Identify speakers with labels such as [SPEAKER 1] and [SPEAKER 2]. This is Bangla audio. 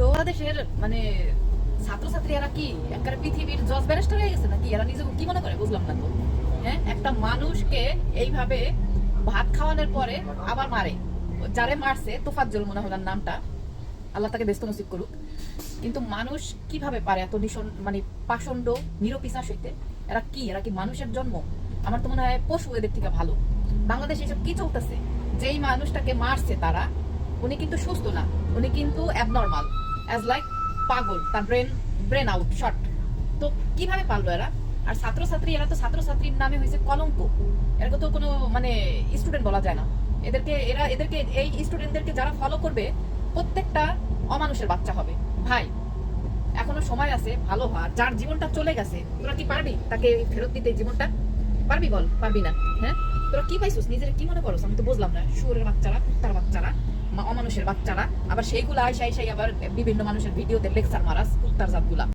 [SPEAKER 1] বাংলাদেশের মানে ছাত্রছাত্রী এরা কি পৃথিবীর জজ ব্যারিস্টার হয়ে গেছে নাকি? এরা মনে করে, বুঝলাম না তো। হ্যাঁ? একটা মানুষকে এইভাবে ভাত খাওয়ানোর পরে আবার মারে। যারে মারছে, তোফাজ্জল মনে হল নামটা। আল্লাহ তাকে ব্যস্ত নসিব করুক। কিন্তু মানুষ কীভাবে পারে এত নিশন মানে পাষণ্ড নিরপিসাস হইতে এরা কি? এরা কি মানুষের জন্ম? আমার তো মনে হয় পশু এদের থেকে ভালো। বাংলাদেশে এসব কি চলতেছে? যেই মানুষটাকে মারছে তারা, উনি কিন্তু সুস্থ না। উনি কিন্তু অ্যাবনর্মাল অ্যাজ লাইক পাগল, তার ব্রেন ব্রেন আউট শর্ট তো কীভাবে পারল এরা? আর ছাত্রছাত্রী, এরা তো ছাত্রছাত্রীর নামে হয়েছে কলঙ্ক। এরকম তো কোনো মানে স্টুডেন্ট বলা যায় না। এদেরকে, এরা, এদেরকে, এই স্টুডেন্টদেরকে যারা ফলো করবে, প্রত্যেকটা অমানুষের বাচ্চা হবে। ভাই, এখনও সময় আছে, ভালো হওয়ার যার জীবনটা চলে গেছে, তোরা কি পারবি তাকে ফেরত দিতে জীবনটা? পারবি বল, পারবি না হ্যাঁ? তোরা কি পাইছিস? নিজের কি মনে করছ আমি তো বুঝলাম না। শুয়োরের বাচ্চারা, কুত্তার বাচ্চারা অমানুষের বাচ্চারা, আবার সেইগুলো আইসা আইসাই আবার বিভিন্ন মানুষের ভিডিওতে লেকচার মারাস, কুত্তার জাতগুলা।